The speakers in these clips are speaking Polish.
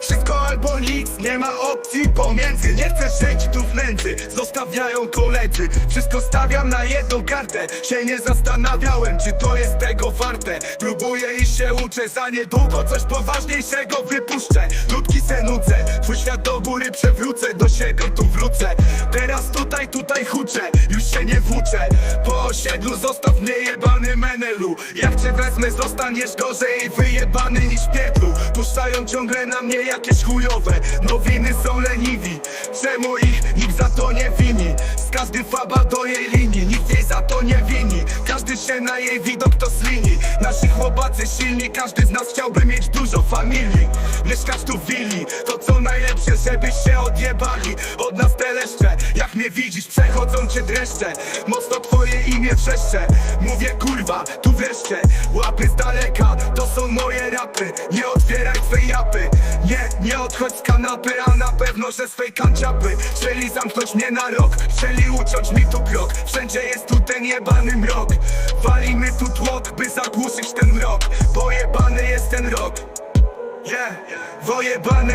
Wszystko albo nic, nie ma opcji pomiędzy. Nie chcę żyć tu w nędzy, zostawiają koledzy. Wszystko stawiam na jedną kartę Się nie zastanawiałem, czy to jest tego warte. Próbuję i się uczę, za niedługo coś poważniejszego wypuszczę góry przewrócę Do siebie tu wrócę, teraz tutaj, tutaj huczę Już się nie włóczę, po osiedlu zostaw mnie jebany menelu. Jak cię wezmę zostaniesz gorzej wyjebany niż pieklu Puszczają ciągle na mnie jakieś chujowe. Nowiny są leniwi. Czemu ich nikt za to nie wini? Z każdym faba do jej linii Nikt jej za to nie wini. Każdy się na jej widok to slini. Nasi chłopacy silni Każdy z nas chciałby mieć dużo familii Mieszkać tu w willi To co najlepsze, żebyś się odjebali. Od nas te leszcze Jak mnie widzisz przechodzą cię dreszcze. Mocno twoje imię wrzeszcze. Mówię kurwa, tu wreszcie. Łapy z daleka, to są moje rapy. Nie otwieraj twej japy. Nie, nie odchodź z kanapy A na pewno, że swej kanciapy. Chcieli zamknąć mnie na rok Chcieli uciąć mi tu krok. Wszędzie jest tu ten jebany mrok. Walimy tu tłok, by zagłuszyć ten mrok. Rok Yeah.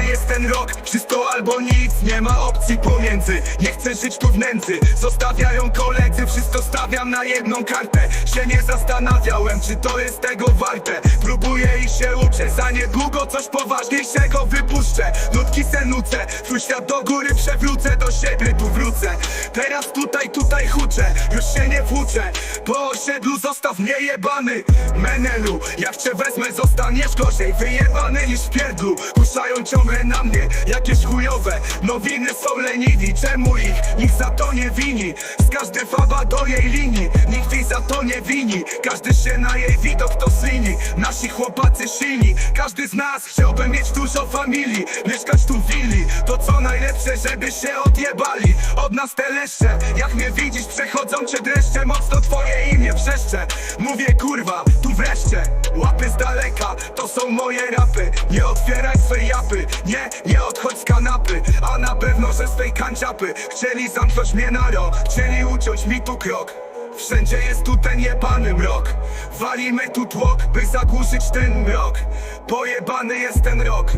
Jest ten rok Wszystko albo nic, nie ma opcji pomiędzy. Nie chcę żyć tu w nędzy. Zostawiają koledzy, wszystko stawiam na jedną kartę. Się nie zastanawiałem, czy to jest tego warte. Próbuję i się uczę Za niedługo coś poważniejszego wypuszczę. Nutki se nucę świat do góry przewrócę Do siebie tu wrócę. Teraz tutaj, tutaj huczę Już się nie włóczę. Po osiedlu zostaw mnie jebany Menelu, jak cię wezmę zostaniesz gorzej Wyjebany niż w pierdlu Puszczają ciągle na mnie jakieś chujowe. Nowiny są leniwi, czemu ich nikt za to nie wini? Z każdy faba do jej linii Nikt jej za to nie wini. Każdy się na jej widok to slini Nasi chłopacy silni. Każdy z nas chciałby mieć dużo familii Mieszkać tu w willi. To co najlepsze, żeby się odjebali. Od nas te leszcze Jak mnie widzisz przechodzą cię dreszcze Mocno twoje Mówię kurwa, tu wreszcie Łapy z daleka, to są moje rapy. Nie otwieraj swej japy. Nie, nie odchodź z kanapy. A na pewno, że z tej kanciapy. Chcieli zamknąć mnie na rok Chcieli uciąć mi tu krok. Wszędzie jest tu ten jebany mrok. Walimy tu tłok, by zagłuszyć ten mrok. Pojebany jest ten rok